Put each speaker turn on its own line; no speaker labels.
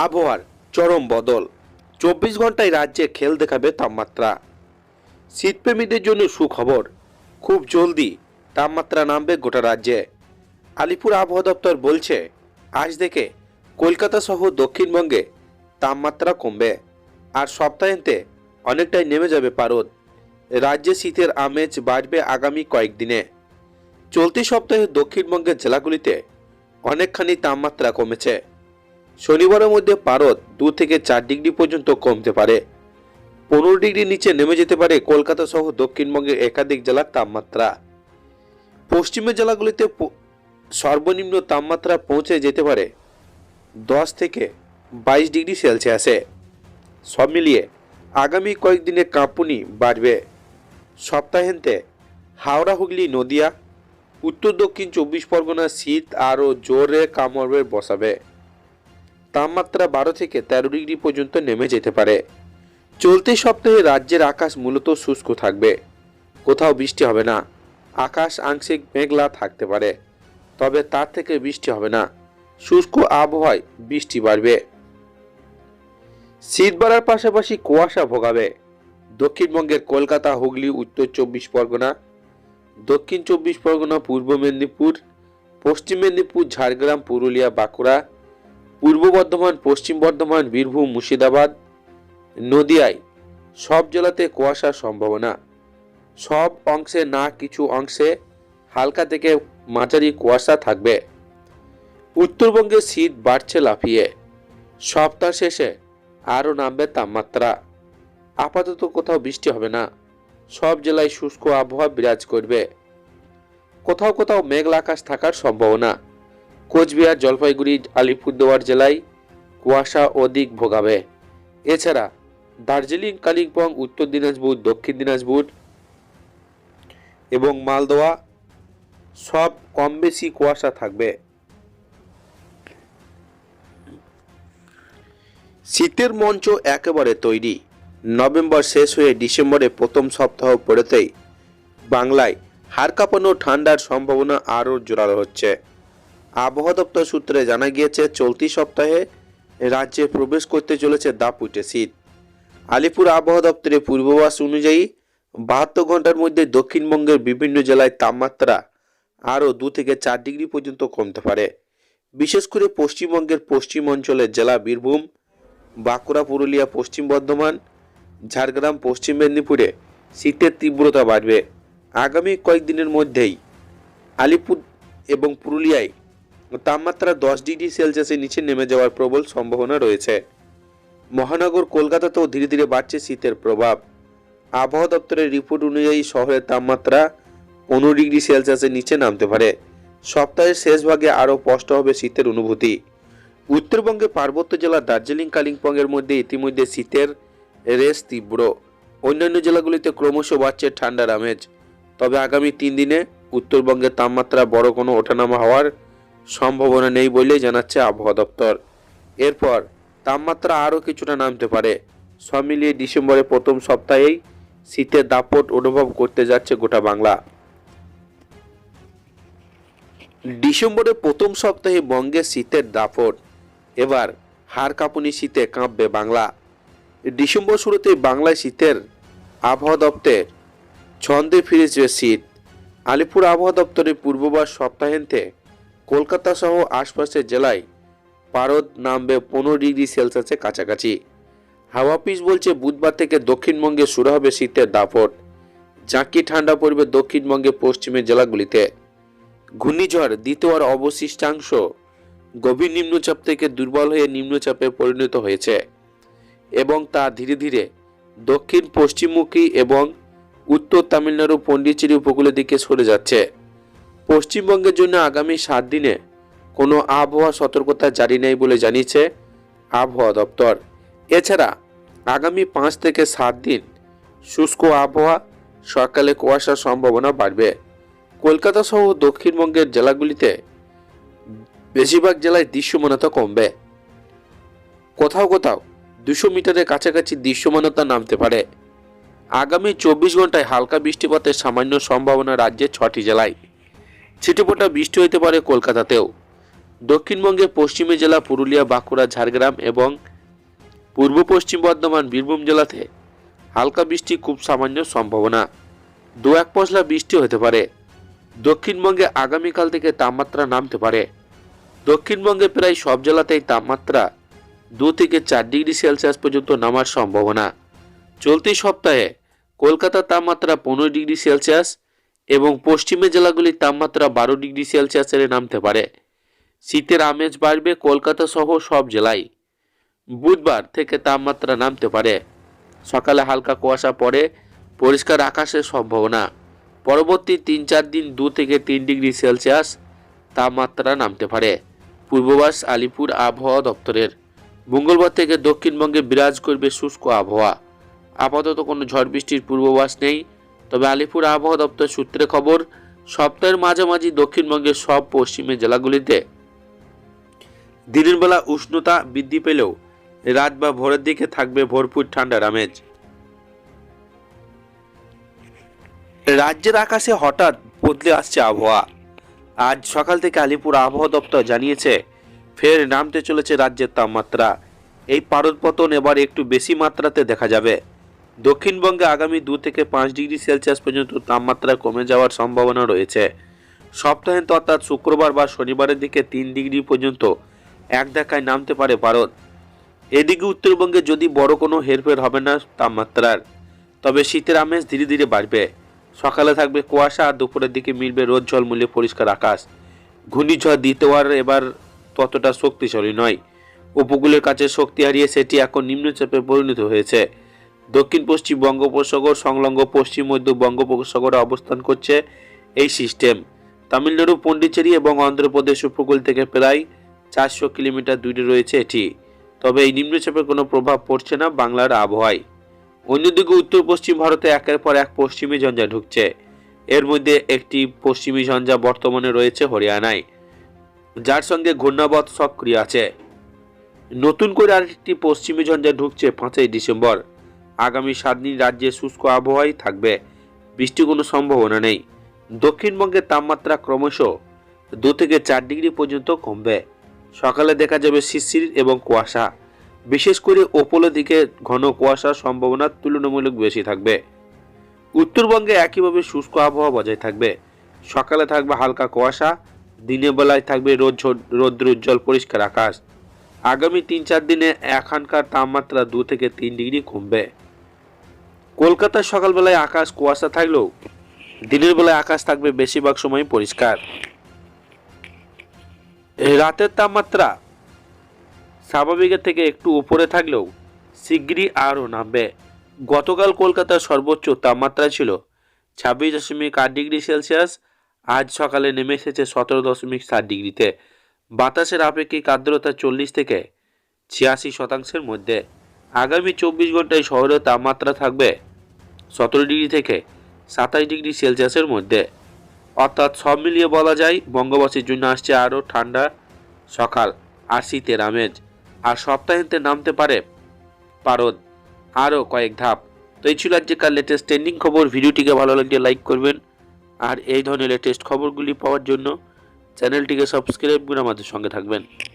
আবহাওয়ার চরম বদল চব্বিশ ঘন্টায় রাজ্যে খেল দেখাবে তাপমাত্রা শীতপ্রেমীদের জন্য সুখবর খুব জলদি তাপমাত্রা নামবে গোটা রাজ্যে আলিপুর আবহাওয়া দপ্তর বলছে আজ থেকে কলকাতা সহ দক্ষিণবঙ্গে তাপমাত্রা কমবে আর সপ্তাহান্তে অনেকটাই নেমে যাবে পারদ রাজ্যে শীতের আমেজ বাড়বে আগামী কয়েকদিনে চলতি সপ্তাহে দক্ষিণবঙ্গের জেলাগুলিতে অনেকখানি তাপমাত্রা কমেছে শনিবারের মধ্যে পারদ দু থেকে চার ডিগ্রি পর্যন্ত কমতে পারে পনেরো ডিগ্রি নিচে নেমে যেতে পারে কলকাতা সহ দক্ষিণবঙ্গের একাধিক জেলার তাপমাত্রা পশ্চিমের জেলাগুলিতে সর্বনিম্ন তাপমাত্রা পৌঁছে যেতে পারে দশ থেকে বাইশ ডিগ্রি সেলসিয়াসে সব মিলিয়ে আগামী কয়েকদিনে কাঁপুনি বাড়বে সপ্তাহান্তে হাওড়া হুগলি নদিয়া উত্তর দক্ষিণ চব্বিশ পরগনা শীত আরও জোরে কামড়বে বসাবে তাপমাত্রা বারো থেকে তেরো ডিগ্রি পর্যন্ত নেমে যেতে পারে চলতি সপ্তাহে রাজ্যের আকাশ মূলত শুষ্ক থাকবে কোথাও বৃষ্টি হবে না আকাশ আংশিক মেঘলা থাকতে পারে তবে তার থেকে বৃষ্টি হবে না শুষ্ক আবহাওয়ায় বৃষ্টি বাড়বে শীত বাড়ার পাশাপাশি কুয়াশা ভোগাবে দক্ষিণবঙ্গের কলকাতা হুগলি উত্তর চব্বিশ পরগনা দক্ষিণ চব্বিশ পরগনা পূর্ব মেদিনীপুর পশ্চিম মেদিনীপুর ঝাড়গ্রাম পুরুলিয়া বাঁকুড়া পূর্ব বর্ধমান পশ্চিম বর্ধমান বীরভূম মুর্শিদাবাদ নদিয়ায় সব জেলাতে কুয়াশার সম্ভাবনা সব অংশে না কিছু অংশে হালকা থেকে মাঝারি কুয়াশা থাকবে উত্তরবঙ্গে শীত বাড়ছে লাফিয়ে সপ্তাহ শেষে আরও নামবে তাপমাত্রা আপাতত কোথাও বৃষ্টি হবে না সব জেলায় শুষ্ক আবহাওয়া বিরাজ করবে কোথাও কোথাও মেঘলা আকাশ থাকার সম্ভাবনা কোচবিহার জলপাইগুড়ি আলিপুরদুয়ার জেলায় কুয়াশা অধিক ভোগাবে এছাড়া দার্জিলিং কালিম্পং উত্তর দিনাজপুর দক্ষিণ দিনাজপুর এবং মালদোয়া সব কম বেশি কুয়াশা থাকবে শীতের মঞ্চ একেবারে তৈরি নভেম্বর শেষ হয়ে ডিসেম্বরে প্রথম সপ্তাহ পড়েতেই বাংলায় হাড় কাঁপানো ঠান্ডার সম্ভাবনা আরও জোরালো হচ্ছে আবহাওয়া দপ্তর সূত্রে জানা গিয়েছে চলতি সপ্তাহে রাজ্যে প্রবেশ করতে চলেছে দাপুটে শীত আলিপুর আবহাওয়া দপ্তরের পূর্বাভাস অনুযায়ী বাহাত্তর ঘন্টার মধ্যে দক্ষিণবঙ্গের বিভিন্ন জেলায় তাপমাত্রা আরও দু থেকে চার ডিগ্রি পর্যন্ত কমতে পারে বিশেষ করে পশ্চিমবঙ্গের পশ্চিম অঞ্চলের জেলা বীরভূম বাঁকুড়া পুরুলিয়া পশ্চিম বর্ধমান ঝাড়গ্রাম পশ্চিম মেদিনীপুরে শীতের তীব্রতা বাড়বে আগামী কয়েকদিনের মধ্যেই আলিপুর এবং পুরুলিয়ায় তাপমাত্রা দশ ডিগ্রি সেলসিয়াসের নিচে নেমে যাওয়ার প্রবল সম্ভাবনা রয়েছে মহানগর কলকাতাতেও ধীরে ধীরে বাড়ছে শীতের প্রভাব আবহাওয়া দপ্তরের রিপোর্ট অনুযায়ী শহরের তাপমাত্রা পনেরো ডিগ্রি সেলসিয়াসের নিচে নামতে পারে সপ্তাহের শেষ ভাগে আরও স্পষ্ট হবে শীতের অনুভূতি উত্তরবঙ্গে পার্বত্য জেলা দার্জিলিং কালিম্পংয়ের মধ্যে ইতিমধ্যে শীতের রেশ তীব্র অন্যান্য জেলাগুলিতে ক্রমশ বাড়ছে ঠান্ডার আমেজ তবে আগামী তিন দিনে উত্তরবঙ্গের তাপমাত্রা বড় কোনো ওঠানামা হওয়ার সম্ভাবনা নেই বলেই জানাচ্ছে আবহাওয়া দপ্তর এরপর তাপমাত্রা আরও কিছুটা নামতে পারে সব মিলিয়ে ডিসেম্বরের প্রথম সপ্তাহেই শীতের দাপট অনুভব করতে যাচ্ছে গোটা বাংলা ডিসেম্বরের প্রথম সপ্তাহে বঙ্গে শীতের দাপট এবার হাড় কাঁপুনি শীতে কাঁপবে বাংলা ডিসেম্বর শুরুতেই বাংলায় শীতের আবহাওয়া দপ্তর ছন্দে ফিরেছে শীত আলিপুর আবহাওয়া দপ্তরের পূর্ববাস সপ্তাহান্তে কলকাতা সহ আশপাশের জেলায় পারদ নামবে পনেরো ডিগ্রি সেলসিয়াসের কাছাকাছি হাওয়াপিস বলছে বুধবার থেকে দক্ষিণবঙ্গে শুরু হবে শীতের দাপট জাঁকি ঠান্ডা পড়বে দক্ষিণবঙ্গে পশ্চিমের জেলাগুলিতে ঘূর্ণিঝড় দ্বিতীয় আর অবশিষ্টাংশ গভীর নিম্নচাপ থেকে দুর্বল হয়ে নিম্নচাপে পরিণত হয়েছে এবং তা ধীরে ধীরে দক্ষিণ পশ্চিমমুখী এবং উত্তর তামিলনাড়ু পণ্ডিচেরি উপকূলের দিকে সরে যাচ্ছে পশ্চিমবঙ্গের জন্য আগামী সাত দিনে কোনো আবহাওয়া সতর্কতা জারি নেই বলে জানিয়েছে আবহাওয়া দপ্তর এছাড়া আগামী পাঁচ থেকে সাত দিন শুষ্ক আবহাওয়া সকালে কুয়াশার সম্ভাবনা বাড়বে কলকাতা সহ দক্ষিণবঙ্গের জেলাগুলিতে বেশিরভাগ জেলায় দৃশ্যমানতা কমবে কোথাও কোথাও দুশো মিটারের কাছাকাছি দৃশ্যমানতা নামতে পারে আগামী চব্বিশ ঘন্টায় হালকা বৃষ্টিপাতের সামান্য সম্ভাবনা রাজ্যের ছটি জেলায় ছিটেপোটা বৃষ্টি হতে পারে কলকাতাতেও দক্ষিণবঙ্গে পশ্চিমে জেলা পুরুলিয়া বাঁকুড়া ঝাড়গ্রাম এবং পূর্ব পশ্চিম বর্ধমান বীরভূম জেলাতে হালকা বৃষ্টি খুব সামান্য সম্ভাবনা দু এক পশলা বৃষ্টি হতে পারে দক্ষিণবঙ্গে আগামীকাল থেকে তাপমাত্রা নামতে পারে দক্ষিণবঙ্গে প্রায় সব জেলাতেই তাপমাত্রা দু থেকে চার ডিগ্রি সেলসিয়াস পর্যন্ত নামার সম্ভাবনা চলতি সপ্তাহে কলকাতার তাপমাত্রা পনেরো ডিগ্রি সেলসিয়াস এবং পশ্চিমে জেলাগুলির তাপমাত্রা বারো ডিগ্রি সেলসিয়াসের নামতে পারে শীতের আমেজ বাড়বে কলকাতা সহ সব জেলায় বুধবার থেকে তাপমাত্রা নামতে পারে সকালে হালকা কুয়াশা পড়ে পরিষ্কার আকাশের সম্ভাবনা পরবর্তী তিন চার দিন দু থেকে তিন ডিগ্রি সেলসিয়াস তাপমাত্রা নামতে পারে পূর্ববাস আলিপুর আবহাওয়া দপ্তরের মঙ্গলবার থেকে দক্ষিণবঙ্গে বিরাজ করবে শুষ্ক আবহাওয়া আপাতত কোনো ঝড় বৃষ্টির পূর্বাভাস নেই তবে আলিপুর আবহাওয়া দপ্তর সূত্রে খবর সপ্তাহের মাঝামাঝি দক্ষিণবঙ্গের সব পশ্চিমের জেলাগুলিতে দিনের বেলা উষ্ণতা বৃদ্ধি পেলেও রাত বা ভোরের দিকে থাকবে ভরপুর ঠান্ডার আমেজ রাজ্যের আকাশে হঠাৎ বদলে আসছে আবহাওয়া আজ সকাল থেকে আলিপুর আবহাওয়া দপ্তর জানিয়েছে ফের নামতে চলেছে রাজ্যের তাপমাত্রা এই পারদপতন এবার একটু বেশি মাত্রাতে দেখা যাবে দক্ষিণবঙ্গে আগামী দু থেকে পাঁচ ডিগ্রি সেলসিয়াস পর্যন্ত তাপমাত্রা কমে যাওয়ার সম্ভাবনা রয়েছে সপ্তাহান্ত অর্থাৎ শুক্রবার বা শনিবারের দিকে তিন ডিগ্রি পর্যন্ত এক দেখায় নামতে পারে ভারত এদিকে উত্তরবঙ্গে যদি বড় কোনো হেরফের হবে না তাপমাত্রার তবে শীতের আমেজ ধীরে ধীরে বাড়বে সকালে থাকবে কুয়াশা আর দুপুরের দিকে মিলবে রোদ ঝলমূলে পরিষ্কার আকাশ ঘূর্ণিঝড় দ্বিতীয়বার এবার ততটা শক্তিশালী নয় উপকূলের কাছে শক্তি হারিয়ে সেটি এখন নিম্নচাপে পরিণত হয়েছে দক্ষিণ পশ্চিম বঙ্গোপসাগর সংলগ্ন পশ্চিম মধ্য বঙ্গোপসাগরে অবস্থান করছে এই সিস্টেম তামিলনাড়ু পন্ডিচেরি এবং অন্ধ্রপ্রদেশ উপকূল থেকে প্রায় চারশো কিলোমিটার দূরে রয়েছে এটি তবে এই নিম্নচাপের কোনো প্রভাব পড়ছে না বাংলার আবহাওয়ায় অন্যদিকে উত্তর পশ্চিম ভারতে একের পর এক পশ্চিমী ঝঞ্ঝা ঢুকছে এর মধ্যে একটি পশ্চিমী ঝঞ্ঝা বর্তমানে রয়েছে হরিয়ানায় যার সঙ্গে ঘূর্ণাবধ সক্রিয় আছে নতুন করে আরেকটি পশ্চিমী ঝঞ্ঝা ঢুকছে পাঁচই ডিসেম্বর আগামী সাত দিন রাজ্যে শুষ্ক আবহাওয়াই থাকবে বৃষ্টির কোনো সম্ভাবনা নেই দক্ষিণবঙ্গের তাপমাত্রা ক্রমশ দু থেকে চার ডিগ্রি পর্যন্ত কমবে সকালে দেখা যাবে শিশির এবং কুয়াশা বিশেষ করে ওপরের দিকে ঘন কুয়াশার সম্ভাবনা তুলনামূলক বেশি থাকবে উত্তরবঙ্গে একইভাবে শুষ্ক আবহাওয়া বজায় থাকবে সকালে থাকবে হালকা কুয়াশা দিনের বেলায় থাকবে রোদ রৌদ্র উজ্জ্বল পরিষ্কার আকাশ আগামী তিন চার দিনে এখানকার তাপমাত্রা দু থেকে তিন ডিগ্রি কমবে কলকাতায় সকালবেলায় আকাশ কুয়াশা থাকলেও দিনের বেলায় আকাশ থাকবে বেশিরভাগ সময় পরিষ্কার রাতের তাপমাত্রা স্বাভাবিকের থেকে একটু উপরে থাকলেও শিগগিরই আরও নামবে গতকাল কলকাতার সর্বোচ্চ তাপমাত্রা ছিল ছাব্বিশ দশমিক আট ডিগ্রি সেলসিয়াস আজ সকালে নেমে এসেছে সতেরো দশমিক সাত ডিগ্রিতে বাতাসের আপেক্ষিক আর্দ্রতা চল্লিশ থেকে ছিয়াশি শতাংশের মধ্যে আগামী চব্বিশ ঘন্টায় শহরের তাপমাত্রা থাকবে সতেরো ডিগ্রি থেকে সাতাশ ডিগ্রি সেলসিয়াসের মধ্যে অর্থাৎ সব মিলিয়ে বলা যায় বঙ্গবাসীর জন্য আসছে আরও ঠান্ডা সকাল আর শীতের আমেজ আর সপ্তাহান্তে নামতে পারে পারদ আরও কয়েক ধাপ তো এই ছিল আজকেকার লেটেস্ট ট্রেন্ডিং খবর ভিডিওটিকে ভালো লাগলে লাইক করবেন আর এই ধরনের লেটেস্ট খবরগুলি পাওয়ার জন্য চ্যানেলটিকে সাবস্ক্রাইব করে আমাদের সঙ্গে থাকবেন